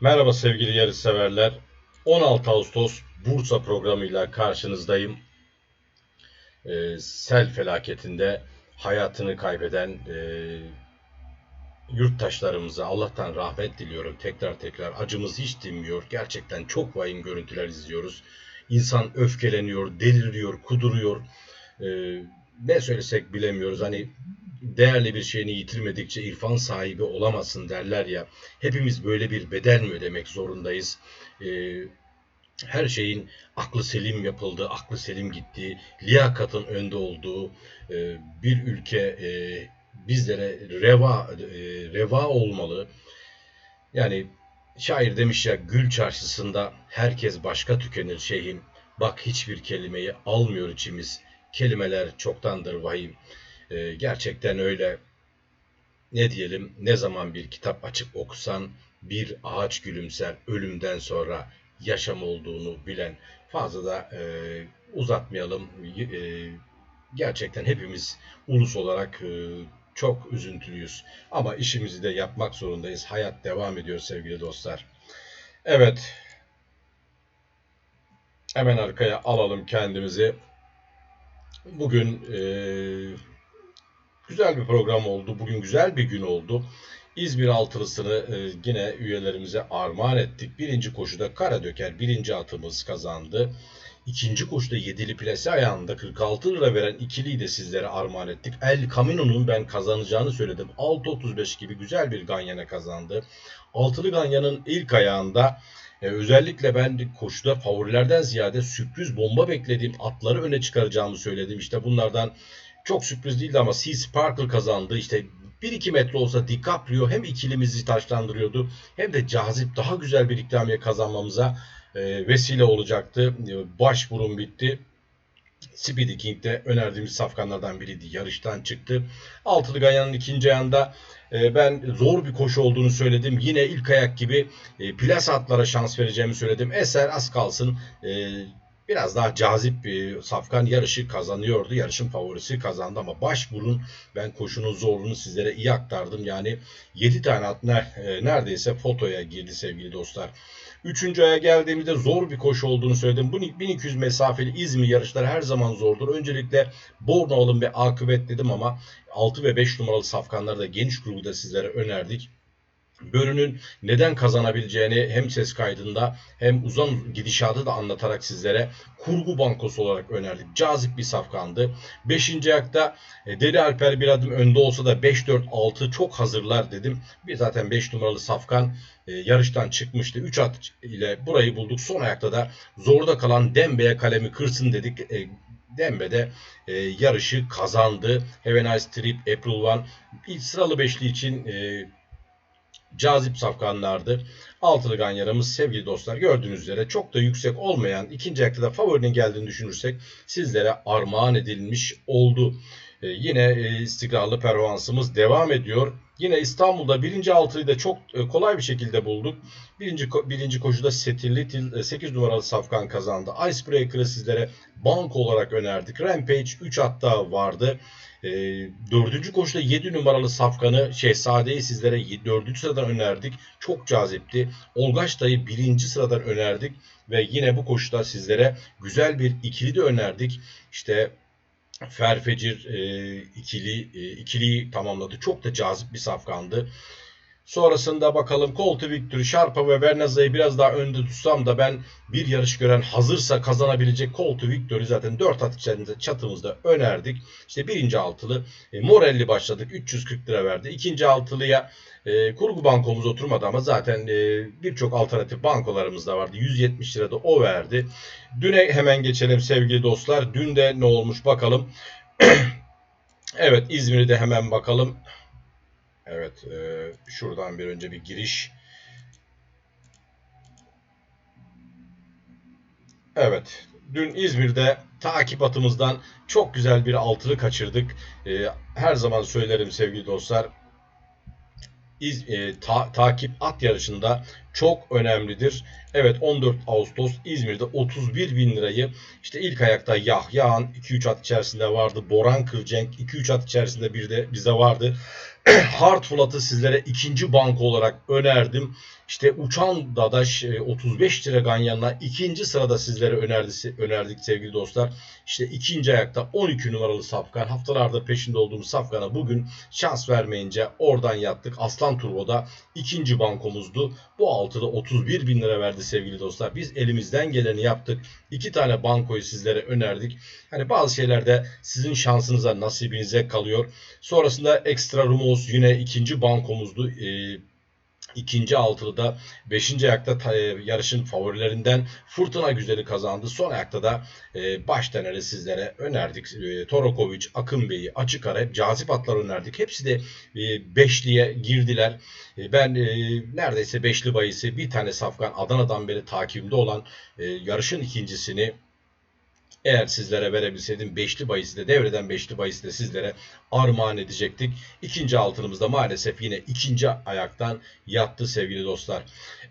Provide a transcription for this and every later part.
Merhaba sevgili yarışseverler. 16 Ağustos Bursa programıyla karşınızdayım. Ee, sel felaketinde hayatını kaybeden e, yurttaşlarımıza Allah'tan rahmet diliyorum. Tekrar tekrar acımız hiç dinmiyor. Gerçekten çok vahim görüntüler izliyoruz. İnsan öfkeleniyor, deliriyor, kuduruyor. Ee, ne söylesek bilemiyoruz. Hani değerli bir şeyini yitirmedikçe irfan sahibi olamazsın derler ya. Hepimiz böyle bir bedel mi ödemek zorundayız? Ee, her şeyin aklı selim yapıldığı, aklı selim gittiği, liyakatın önde olduğu e, bir ülke e, bizlere reva e, reva olmalı. Yani şair demiş ya gül çarşısında herkes başka tükenir şeyhim. Bak hiçbir kelimeyi almıyor içimiz. Kelimeler çoktandır vahim. E, gerçekten öyle. Ne diyelim ne zaman bir kitap açıp okusan bir ağaç gülümser ölümden sonra yaşam olduğunu bilen fazla da e, uzatmayalım. E, gerçekten hepimiz ulus olarak e, çok üzüntülüyüz. Ama işimizi de yapmak zorundayız. Hayat devam ediyor sevgili dostlar. Evet. Hemen arkaya alalım kendimizi. Bugün e, güzel bir program oldu. Bugün güzel bir gün oldu. İzmir altılısını e, yine üyelerimize armağan ettik. Birinci koşuda Karadöker birinci atımız kazandı. İkinci koşuda yedili plase ayağında 46 lira veren ikiliyi de sizlere armağan ettik. El Camino'nun ben kazanacağını söyledim. 6.35 gibi güzel bir Ganyan'a kazandı. Altılı Ganyan'ın ilk ayağında e, özellikle ben koşuda favorilerden ziyade sürpriz bomba beklediğim atları öne çıkaracağımı söyledim. İşte bunlardan çok sürpriz değildi ama Sea Sparkle kazandı. İşte 1-2 metre olsa DiCaprio hem ikilimizi taşlandırıyordu hem de cazip daha güzel bir ikramiye kazanmamıza e, vesile olacaktı. E, baş burun bitti. Speedy King de önerdiğimiz safkanlardan biriydi. Yarıştan çıktı. Altılı Ganyan'ın ikinci ayağında e, ben zor bir koşu olduğunu söyledim. Yine ilk ayak gibi plas atlara şans vereceğimi söyledim. Eser az kalsın biraz daha cazip bir safkan yarışı kazanıyordu. Yarışın favorisi kazandı ama başburun ben koşunun zorluğunu sizlere iyi aktardım. Yani 7 tane at neredeyse fotoya girdi sevgili dostlar. Üçüncü aya geldiğimizde zor bir koşu olduğunu söyledim. Bu 1200 mesafeli İzmir yarışları her zaman zordur. Öncelikle Bornholm ve akıbet dedim ama 6 ve 5 numaralı safkanları da geniş grubu sizlere önerdik. Börü'nün neden kazanabileceğini hem ses kaydında hem uzun gidişatı da anlatarak sizlere kurgu bankosu olarak önerdik. Cazip bir safkandı. Beşinci ayakta e, Deli Alper bir adım önde olsa da 5-4-6 çok hazırlar dedim. Bir zaten 5 numaralı safkan e, yarıştan çıkmıştı. 3 at ile burayı bulduk. Son ayakta da zorda kalan Dembe'ye kalemi kırsın dedik. E, Dembe'de e, yarışı kazandı. Have a nice trip April One. İlk sıralı beşli için e, cazip safkanlardı. Altılı ganyaramız sevgili dostlar gördüğünüz üzere çok da yüksek olmayan ikinci ayakta favorinin geldiğini düşünürsek sizlere armağan edilmiş oldu. Ee, yine e, istikrarlı performansımız devam ediyor. Yine İstanbul'da birinci altıyı da çok e, kolay bir şekilde bulduk. Birinci, birinci koşuda Setilli 8 numaralı safkan kazandı. Icebreaker'ı sizlere bank olarak önerdik. Rampage 3 hatta vardı. E, dördüncü koşuda 7 numaralı safkanı Şehzade'yi sizlere dördüncü sıradan önerdik. Çok cazipti. Olgaç dayı birinci sıradan önerdik. Ve yine bu koşuda sizlere güzel bir ikili de önerdik. İşte Ferfecir e, ikili e, ikiliyi tamamladı. Çok da cazip bir safkandı. Sonrasında bakalım Colt Victory, Sharpa ve Bernaza'yı biraz daha önde tutsam da ben bir yarış gören hazırsa kazanabilecek Colt Victory zaten 4 at çatımızda önerdik. İşte birinci altılı e, Morelli başladık 340 lira verdi. İkinci altılıya e, kurgu bankomuz oturmadı ama zaten e, birçok alternatif bankolarımız da vardı. 170 lirada o verdi. Düne hemen geçelim sevgili dostlar. Dün de ne olmuş bakalım. evet İzmir'de hemen bakalım. Evet, e, şuradan bir önce bir giriş. Evet, dün İzmir'de takip atımızdan çok güzel bir altılı kaçırdık. E, her zaman söylerim sevgili dostlar. İz, e, ta, takip at yarışında çok önemlidir. Evet 14 Ağustos İzmir'de 31 bin lirayı işte ilk ayakta Yahya'nın 2-3 at içerisinde vardı. Boran Kırcenk 2-3 at içerisinde bir de bize vardı. Hartflat'ı sizlere ikinci banko olarak önerdim. İşte Uçan Dadaş 35 lira ganyanına ikinci sırada sizlere önerdi, önerdik sevgili dostlar. İşte ikinci ayakta 12 numaralı Safkan. Haftalarda peşinde olduğumuz Safkan'a bugün şans vermeyince oradan yattık. Aslan Turbo'da ikinci bankomuzdu. Bu altıda 31 bin lira verdi sevgili dostlar. Biz elimizden geleni yaptık. İki tane bankoyu sizlere önerdik. Hani bazı şeylerde sizin şansınıza, nasibinize kalıyor. Sonrasında Extra Rumos yine ikinci bankomuzdu. Ee, İkinci altılıda 5. ayakta e, yarışın favorilerinden Fırtına Güzeli kazandı. Son ayakta da e, baş teneri sizlere önerdik. E, Torokovic, Akın Bey'i, Açık Ara hep cazip atlar önerdik. Hepsi de e, beşliye girdiler. E, ben e, neredeyse beşli bayısı bir tane Safkan Adana'dan beri takibimde olan e, yarışın ikincisini eğer sizlere verebilseydim beşli bahisi de devreden beşli bahisi de sizlere armağan edecektik. İkinci altınımızda maalesef yine ikinci ayaktan yattı sevgili dostlar.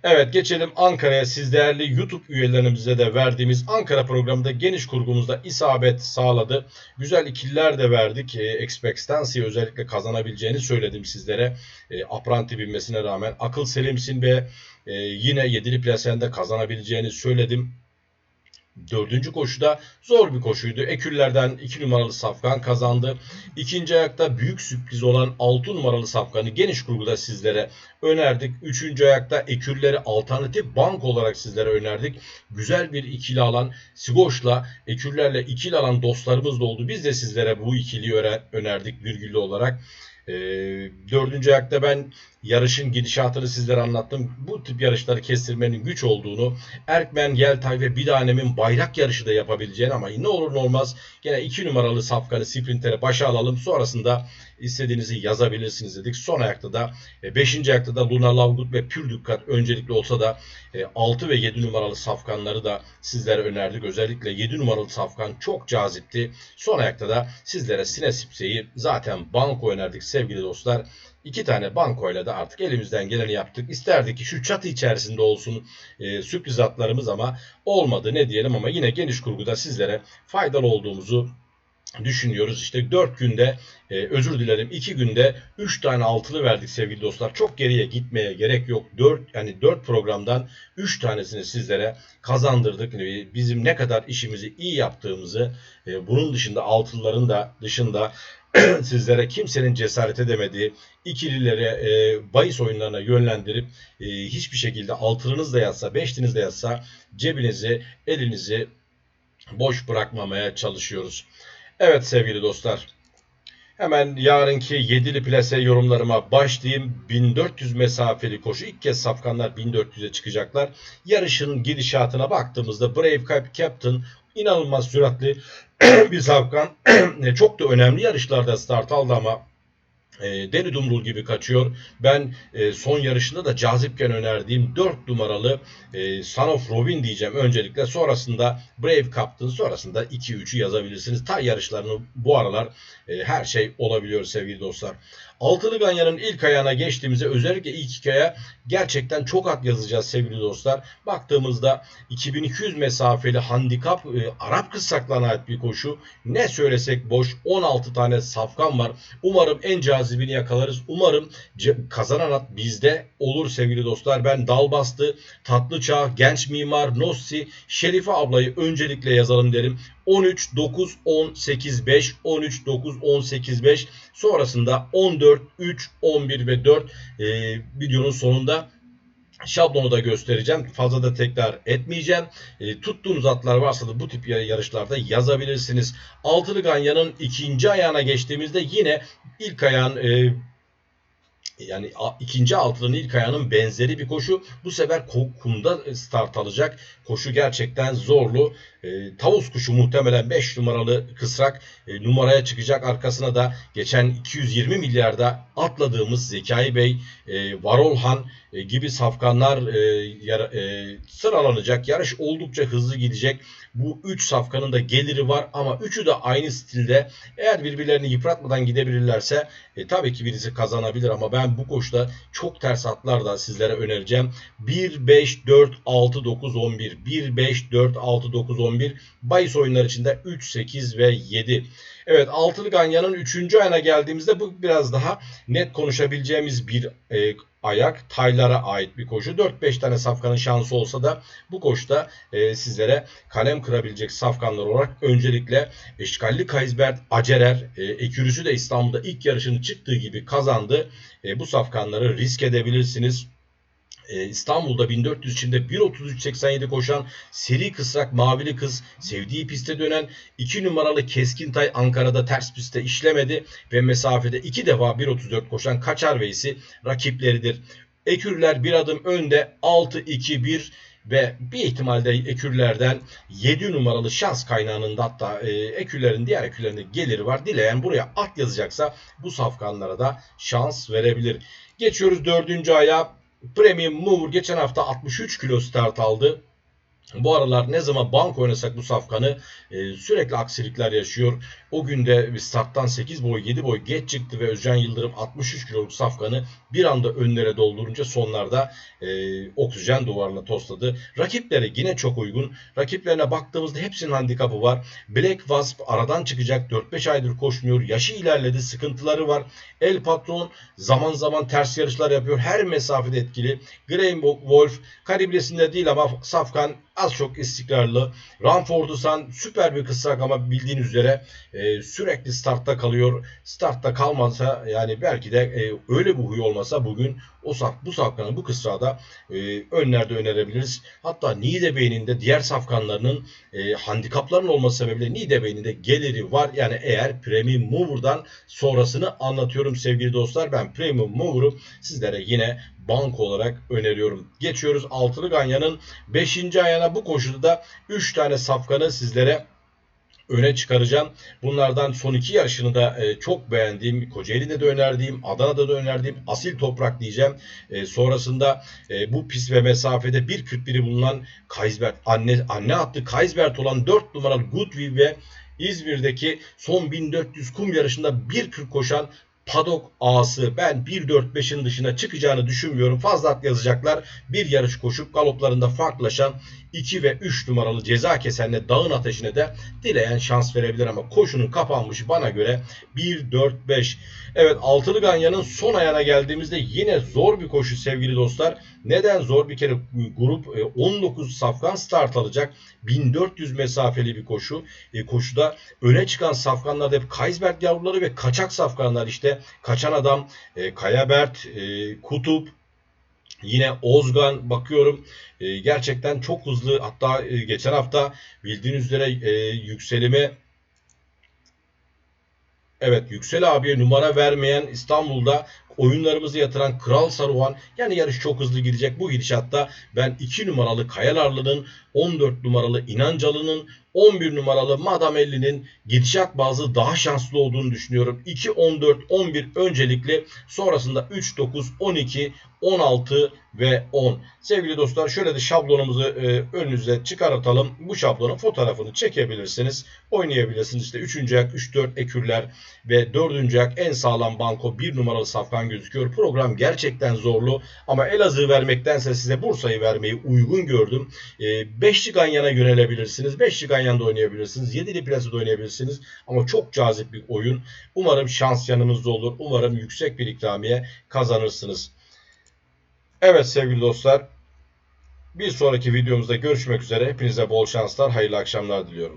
Evet geçelim Ankara'ya. Siz değerli YouTube üyelerimize de verdiğimiz Ankara programında geniş kurgumuzda isabet sağladı. Güzel ikililer de verdik. E, Expectancy özellikle kazanabileceğini söyledim sizlere. E, Apranti binmesine rağmen akıl selimsin ve e, yine yedili plasende kazanabileceğini söyledim. Dördüncü koşuda zor bir koşuydu. Eküllerden 2 numaralı Safkan kazandı. İkinci ayakta büyük sürpriz olan 6 numaralı Safkan'ı geniş kurguda sizlere önerdik. Üçüncü ayakta Ekülleri alternatif bank olarak sizlere önerdik. Güzel bir ikili alan Sigoş'la Eküllerle ikili alan dostlarımız da oldu. Biz de sizlere bu ikiliyi önerdik virgüllü olarak. E, dördüncü ayakta ben yarışın gidişatını sizlere anlattım. Bu tip yarışları kestirmenin güç olduğunu, Erkmen, Yeltay ve Bidanem'in bayrak yarışı da yapabileceğini ama ne olur ne olmaz gene 2 numaralı safkanı sprintere başa alalım. Sonrasında istediğinizi yazabilirsiniz dedik. Son ayakta da 5. E, ayakta da Luna Lavgut ve Pür Dikkat öncelikli olsa da 6 e, ve 7 numaralı safkanları da sizlere önerdik. Özellikle 7 numaralı safkan çok cazipti. Son ayakta da sizlere Sinesipse'yi zaten banko önerdik sevgili dostlar. İki tane bankoyla da artık elimizden geleni yaptık. İsterdik ki şu çatı içerisinde olsun e, sürpriz atlarımız ama olmadı ne diyelim ama yine geniş kurguda sizlere faydalı olduğumuzu düşünüyoruz. İşte 4 günde e, özür dilerim 2 günde 3 tane altılı verdik sevgili dostlar. Çok geriye gitmeye gerek yok. 4 yani 4 programdan 3 tanesini sizlere kazandırdık. E, bizim ne kadar işimizi iyi yaptığımızı e, bunun dışında altılıların da dışında sizlere kimsenin cesaret edemediği ikililere e, bahis oyunlarına yönlendirip e, hiçbir şekilde altınınız da yatsa, beşliniz de yatsa cebinizi, elinizi boş bırakmamaya çalışıyoruz. Evet sevgili dostlar. Hemen yarınki yedili plase yorumlarıma başlayayım. 1400 mesafeli koşu. ilk kez safkanlar 1400'e çıkacaklar. Yarışın gidişatına baktığımızda Brave Captain inanılmaz süratli bir safkan. Çok da önemli yarışlarda start aldı ama e, Deli Dumrul gibi kaçıyor. Ben e, son yarışında da cazipken önerdiğim 4 numaralı e, Son of Robin diyeceğim öncelikle. Sonrasında Brave Captain sonrasında 2-3'ü yazabilirsiniz. Tay yarışlarını bu aralar e, her şey olabiliyor sevgili dostlar. Altılı Ganyan'ın ilk ayağına geçtiğimizde özellikle ilk hikaye gerçekten çok at yazacağız sevgili dostlar. Baktığımızda 2200 mesafeli handikap e, Arap kıssaklarına ait bir koşu. Ne söylesek boş 16 tane safkan var. Umarım en cazibini yakalarız. Umarım kazanan at bizde olur sevgili dostlar. Ben Dalbastı, Tatlıçağ, Genç Mimar, Nossi, Şerife ablayı öncelikle yazalım derim. 13, 9, 10, 8, 5, 13, 9, 10, 8, 5 sonrasında 14, 3, 11 ve 4 e, videonun sonunda şablonu da göstereceğim. Fazla da tekrar etmeyeceğim. E, tuttuğunuz atlar varsa da bu tip yarışlarda yazabilirsiniz. Altılı Ganya'nın ikinci ayağına geçtiğimizde yine ilk ayağın e, yani ikinci altının ilk ayağının benzeri bir koşu. Bu sefer kumda start alacak. Koşu gerçekten zorlu. E, tavus kuşu muhtemelen 5 numaralı kısrak e, numaraya çıkacak. Arkasına da geçen 220 milyarda atladığımız Zekai Bey, e, Varolhan e, gibi safkanlar e, yara- e, sıralanacak. Yarış oldukça hızlı gidecek. Bu 3 safkanın da geliri var ama üçü de aynı stilde. Eğer birbirlerini yıpratmadan gidebilirlerse e, tabii ki birisi kazanabilir ama ben bu koşuda çok ters atlar da sizlere önereceğim. 1, 5, 4, 6, 9, 11. 1, 5, 4, 6, 9, 11. Bayis oyunlar içinde 3, 8 ve 7. Evet altılı ganyanın 3. ayına geldiğimizde bu biraz daha net konuşabileceğimiz bir e, ayak. Taylara ait bir koşu. 4-5 tane safkanın şansı olsa da bu koşuda e, sizlere kalem kırabilecek safkanlar olarak öncelikle Eşkalli Kaysbert Acerer e, ekürüsü de İstanbul'da ilk yarışını çıktığı gibi kazandı. E, bu safkanları risk edebilirsiniz. E, İstanbul'da 1400 içinde 1.33.87 koşan seri kısrak mavili kız sevdiği piste dönen 2 numaralı Keskintay Ankara'da ters pistte işlemedi ve mesafede 2 defa 1.34 koşan Kaçar Veysi rakipleridir. Ekürler bir adım önde 6-2-1 ve bir ihtimalde ekürlerden 7 numaralı şans kaynağının da hatta e, ekürlerin diğer ekürlerinde geliri var. Dileyen buraya at yazacaksa bu safkanlara da şans verebilir. Geçiyoruz dördüncü aya. Premium Mover geçen hafta 63 kilo start aldı. Bu aralar ne zaman bank oynasak bu safkanı e, sürekli aksilikler yaşıyor. O günde starttan 8 boy 7 boy geç çıktı ve Özcan Yıldırım 63 kiloluk safkanı bir anda önlere doldurunca sonlarda e, oksijen duvarına tosladı. Rakipleri yine çok uygun. Rakiplerine baktığımızda hepsinin handikapı var. Black Wasp aradan çıkacak 4-5 aydır koşmuyor. Yaşı ilerledi sıkıntıları var. El Patron zaman zaman ters yarışlar yapıyor. Her mesafede etkili. Graham Wolf kaliblesinde değil ama Safkan az çok istikrarlı. Ranford'usan süper bir kısrak ama bildiğiniz üzere e, sürekli startta kalıyor. Startta kalmasa yani belki de e, öyle bir huy olmasa bugün o saf, bu safkanı bu kısrağı da e, önlerde önerebiliriz. Hatta Niğde Bey'inin diğer safkanlarının e, handikapların olması sebebiyle Niğde Bey'inin geliri var. Yani eğer Premium Mover'dan sonrasını anlatıyorum sevgili dostlar. Ben Premium Mover'ı sizlere yine bank olarak öneriyorum. Geçiyoruz altılı ganyanın 5. ayağına bu koşuda da 3 tane safkanı sizlere öne çıkaracağım. Bunlardan son iki yarışını da e, çok beğendiğim, Kocaeli'de de önerdiğim, Adana'da da önerdiğim Asil Toprak diyeceğim. E, sonrasında e, bu pis ve mesafede 1.41'i bulunan Kaysbert, anne, anne attı Kaysbert olan 4 numaralı Goodwill ve İzmir'deki son 1400 kum yarışında 1.40 koşan Padok ağası ben 1.45'in dışına çıkacağını düşünmüyorum. Fazla at yazacaklar. Bir yarış koşup galoplarında farklılaşan 2 ve 3 numaralı ceza kesenle dağın ateşine de dileyen şans verebilir ama koşunun kapanmış bana göre 1-4-5. Evet altılı ganyanın son ayağına geldiğimizde yine zor bir koşu sevgili dostlar. Neden zor? Bir kere grup e, 19 safkan start alacak. 1400 mesafeli bir koşu. E, koşuda öne çıkan safkanlar hep Kaysberg yavruları ve kaçak safkanlar işte. Kaçan adam e, Kayabert, e, Kutup, Yine Ozgan bakıyorum e, gerçekten çok hızlı hatta e, geçen hafta bildiğiniz üzere e, yükselime Evet Yüksel abiye numara vermeyen İstanbul'da oyunlarımızı yatıran Kral Saruhan yani yarış çok hızlı gidecek. Bu gidişatta ben 2 numaralı Kayalarlı'nın 14 numaralı İnancalı'nın 11 numaralı Madamelli'nin gidişat bazı daha şanslı olduğunu düşünüyorum. 2, 14, 11 öncelikli sonrasında 3, 9, 12, 16 ve 10. Sevgili dostlar şöyle de şablonumuzu e, önünüze çıkartalım. Bu şablonun fotoğrafını çekebilirsiniz. Oynayabilirsiniz. İşte 3. ayak 3-4 ekürler ve 4. ayak en sağlam banko 1 numaralı safkan gözüküyor. Program gerçekten zorlu ama Elazığ vermektense size Bursa'yı vermeyi uygun gördüm. E, beşli ganyana yönelebilirsiniz. Beşli ganyanda oynayabilirsiniz. Yedili plasada oynayabilirsiniz. Ama çok cazip bir oyun. Umarım şans yanınızda olur. Umarım yüksek bir ikramiye kazanırsınız. Evet sevgili dostlar. Bir sonraki videomuzda görüşmek üzere. Hepinize bol şanslar, hayırlı akşamlar diliyorum.